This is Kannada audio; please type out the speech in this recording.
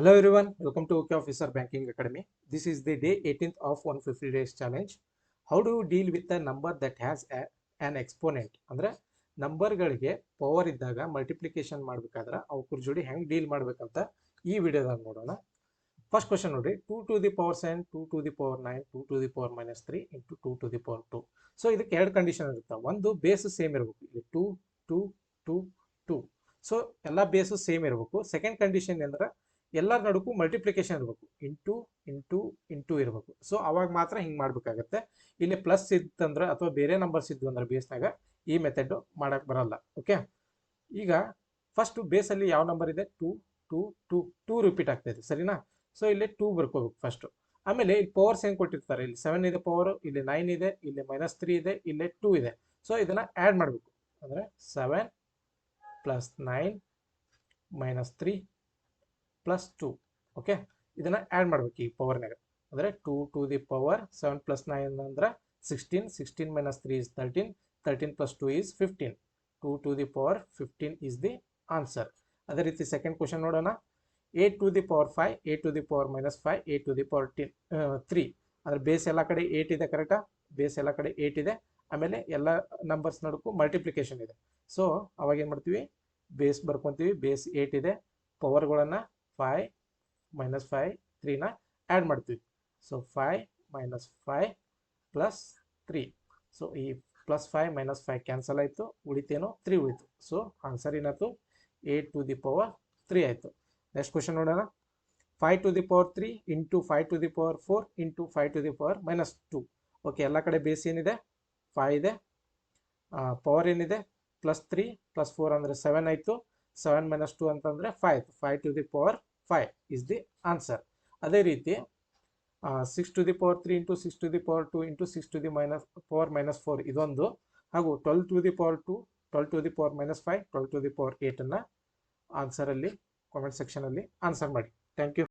Hello everyone, welcome to OK Officer Banking Academy. This is the day 18th of 150 days challenge. How do you deal with a number that has a, an exponent? ಅಂದ್ರೆ ನಂಬರ್ಗಳಿಗೆ ಪವರ್ ಇದ್ದಾಗ ಮಲ್ಟಿಪ್ಲಿಕೇಶನ್ ಮಾಡ್ಬೇಕಾದ್ರೆ ಅವ್ರ ಜೋಡಿ ಹೆಂಗೆ ಡೀಲ್ ಮಾಡ್ಬೇಕಂತ ಈ ವಿಡಿಯೋದಾಗ ನೋಡೋಣ. ಫಸ್ಟ್ ಕ್ವಶನ್ ನೋಡ್ರಿ two to the power seven two to the power nine two to the power minus three into two to the power two so ಇದಕ್ಕೆ ಎರಡು ಕಂಡೀಷನ್ ಇರುತ್ತೆ. ಒಂದು ಬೇಸ್ ಸೇಮ್ ಇರಬೇಕು. ಇಲ್ಲಿ two two two two so ಎಲ್ಲ ಬೇಸು ಸೇಮ್ ಇರಬೇಕು. ಸೆಕೆಂಡ್ ಕಂಡೀಷನ್ ಅಂದ್ರೆ ಎಲ್ಲರ ನಡುಕು ಮಲ್ಟಿಪ್ಲಿಕೇಶನ್ ಇರಬೇಕು. ಇಂಟು ಇಂಟು ಇಂಟು ಇರಬೇಕು. ಸೊ ಅವಾಗ ಮಾತ್ರ ಹಿಂಗೆ ಮಾಡ್ಬೇಕಾಗತ್ತೆ. ಇಲ್ಲಿ ಪ್ಲಸ್ ಇತ್ತಂದ್ರೆ ಅಥವಾ ಬೇರೆ ನಂಬರ್ಸ್ ಇದ್ವು ಅಂದ್ರೆ ಬೇಸ್ನಾಗ ಈ ಮೆಥಡ್ ಮಾಡಕ್ ಬರಲ್ಲ. ಓಕೆ ಈಗ ಫಸ್ಟ್ ಬೇಸಲ್ಲಿ ಯಾವ ನಂಬರ್ ಇದೆ? Two two two two repeat ಆಗ್ತಾ ಸರಿನಾ? ಸೊ ಇಲ್ಲಿ ಟೂ ಬರ್ಕೋಬೇಕು ಫಸ್ಟ್ ಆಮೇಲೆ ಇಲ್ಲಿ ಪವರ್ಸ್ ಹೆಂಗೆ ಕೊಟ್ಟಿರ್ತಾರೆ? ಇಲ್ಲಿ ಸೆವೆನ್ ಇದೆ ಪವರ್ ಇಲ್ಲಿ ನೈನ್ ಇದೆ, ಇಲ್ಲಿ ಮೈನಸ್ ತ್ರೀ ಇದೆ, ಇಲ್ಲಿ ಟೂ ಇದೆ. ಸೊ ಇದನ್ನ ಆ್ಯಡ್ ಮಾಡಬೇಕು. ಅಂದರೆ seven plus nine minus three plus two okay ಇದನ್ನ ಆ್ಯಡ್ ಮಾಡ್ಬೇಕು ಈ ಪವರ್ನಾಗ ಅಂದರೆ two to the power seven plus nine ಅಂದ್ರೆ sixteen sixteen minus three is thirteen thirteen plus two is fifteen two to the power fifteen is the answer ಅದೇ ರೀತಿ ಸೆಕೆಂಡ್ ಕ್ವಶನ್ ನೋಡೋಣ. A to the power five a to the power minus five a to the power ten three ಅಂದರೆ ಬೇಸ್ ಎಲ್ಲ ಕಡೆ ಏಟ್ ಇದೆ ಕರೆಕ್ಟಾ ಬೇಸ್ ಎಲ್ಲ ಕಡೆ ಏಟ್ ಇದೆ. ಆಮೇಲೆ ಎಲ್ಲ ನಂಬರ್ಸ್ ನಡುಕು ಮಲ್ಟಿಪ್ಲಿಕೇಶನ್ ಇದೆ. ಸೊ ಅವಾಗ ಏನು ಮಾಡ್ತೀವಿ? ಬೇಸ್ ಬರ್ಕೊತೀವಿ. ಬೇಸ್ ಏಟ್ ಇದೆ. ಪವರ್ಗಳನ್ನು ಫೈ ಮೈನಸ್ ಫೈ ತ್ರೀನ ಆ್ಯಡ್ ಮಾಡ್ತೀವಿ. So five minus five plus three so ಈ plus five minus five cancel ಆಯಿತು, ಉಳಿತೇನೋ ತ್ರೀ ಉಳಿತು. ಸೊ ಆನ್ಸರ್ ಏನಾಯ್ತು? Eight to the power three ಆಯಿತು. ನೆಕ್ಸ್ಟ್ ಕ್ವಶನ್ ನೋಡೋಣ. Five to the power three into five to the power four into five to the power minus two okay ಎಲ್ಲ ಕಡೆ ಬೇಸ್ ಏನಿದೆ? ಫೈ ಇದೆ. ಪವರ್ ಏನಿದೆ? ಪ್ಲಸ್ ತ್ರೀ ಪ್ಲಸ್ ಫೋರ್ ಅಂದರೆ ಸೆವೆನ್ ಆಯಿತು. ಸೆವೆನ್ ಮೈನಸ್ ಟು ಅಂತಂದರೆ five five to the power five is the answer ಅದೇ ರೀತಿ six to the power three into six to the power two into six to the minus power minus four ಇದೊಂದು. ಹಾಗೂ twelve to the power two twelve to the power minus five twelve to the power ಏಟನ್ನು ಆನ್ಸರಲ್ಲಿ ಕಾಮೆಂಟ್ ಸೆಕ್ಷನಲ್ಲಿ ಆನ್ಸರ್ ಮಾಡಿ. Thank you